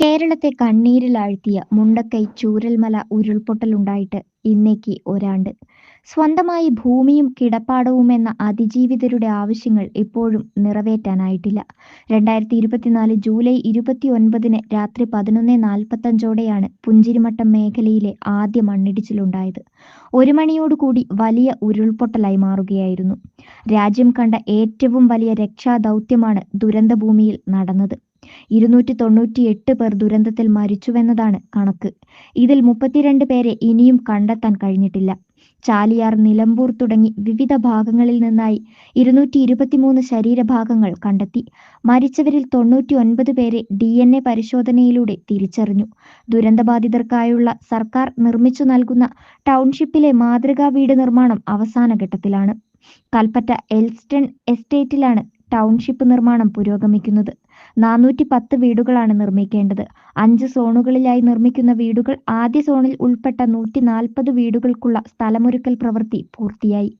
കേരളത്തെ കണ്ണീരിലാഴ്ത്തിയ മുണ്ടക്കൈ ചൂരൽമല ഉരുൾപൊട്ടലുണ്ടായിട്ട് ഇന്നേക്ക് ഒരാണ്ട്. സ്വന്തമായി ഭൂമിയും കിടപ്പാടവും എന്ന അതിജീവിതരുടെ ആവശ്യങ്ങൾ ഇപ്പോഴും നിറവേറ്റാനായിട്ടില്ല. രണ്ടായിരത്തി ഇരുപത്തിനാല് ജൂലൈ ഇരുപത്തിയൊൻപതിന് രാത്രി പതിനൊന്ന് നാൽപ്പത്തഞ്ചോടെയാണ് പുഞ്ചിരിമട്ടം മേഖലയിലെ ആദ്യ മണ്ണിടിച്ചിലുണ്ടായത്. ഒരു മണിയോടുകൂടി വലിയ ഉരുൾപൊട്ടലായി മാറുകയായിരുന്നു. രാജ്യം കണ്ട ഏറ്റവും വലിയ രക്ഷാദൗത്യമാണ് ദുരന്തഭൂമിയിൽ നടന്നത്. ഇരുന്നൂറ്റി തൊണ്ണൂറ്റി എട്ട് പേർ ദുരന്തത്തിൽ മരിച്ചുവെന്നതാണ് കണക്ക്. ഇതിൽ മുപ്പത്തിരണ്ട് പേരെ ഇനിയും കണ്ടെത്താൻ കഴിഞ്ഞിട്ടില്ല. ചാലിയാർ, നിലമ്പൂർ തുടങ്ങി വിവിധ ഭാഗങ്ങളിൽ നിന്നായി ഇരുന്നൂറ്റി ഇരുപത്തിമൂന്ന് ശരീരഭാഗങ്ങൾ കണ്ടെത്തി. മരിച്ചവരിൽ തൊണ്ണൂറ്റി ഒൻപത് പേരെ ഡി എൻ എ പരിശോധനയിലൂടെ തിരിച്ചറിഞ്ഞു. ദുരന്തബാധിതർക്കായുള്ള സർക്കാർ നിർമ്മിച്ചു നൽകുന്ന ടൗൺഷിപ്പിലെ മാതൃകാ വീട് നിർമ്മാണം അവസാന ഘട്ടത്തിലാണ് കൽപ്പറ്റ എൽസ്റ്റൺ എസ്റ്റേറ്റിലാണ് ടൗൺഷിപ്പ് നിർമ്മാണം പുരോഗമിക്കുന്നത്. നാനൂറ്റി പത്ത് വീടുകളാണ് നിർമ്മിക്കേണ്ടത്. അഞ്ച് സോണുകളിലായി നിർമ്മിക്കുന്ന വീടുകൾ ആദ്യ സോണിൽ ഉൾപ്പെട്ട നൂറ്റി നാൽപ്പത് വീടുകൾക്കുള്ള സ്ഥലമൊരുക്കൽ പ്രവൃത്തി പൂർത്തിയായി.